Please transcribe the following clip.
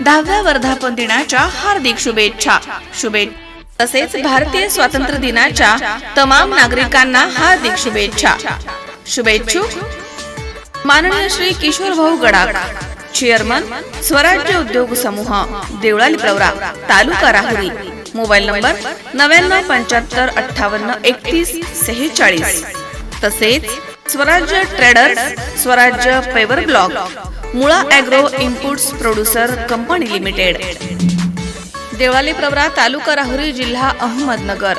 दहाव्या वर्धापन दिनाच्या हार्दिक शुभेच्छा. शुभेच्छा. तसेच भारतीय स्वातंत्र्य दिनाच्या तमाम नागरिकांना हार्दिक शुभेच्छा. शुभेच्छुक माननीय श्री किशोर भाऊ Gadakh chairman Swarajya Udyog Samuh Deolali Pravara taluka Rahuri. Mobile number नव्याण्णव पंच्याहत्तर अठ्ठावन्न एकतीस सेहेचाळीस. तसेच Swarajya traders Swarajya paver block Mula agro inputs producer company limited. Deolali Pravara taluka Rahuri जिल्हा अहमदनगर.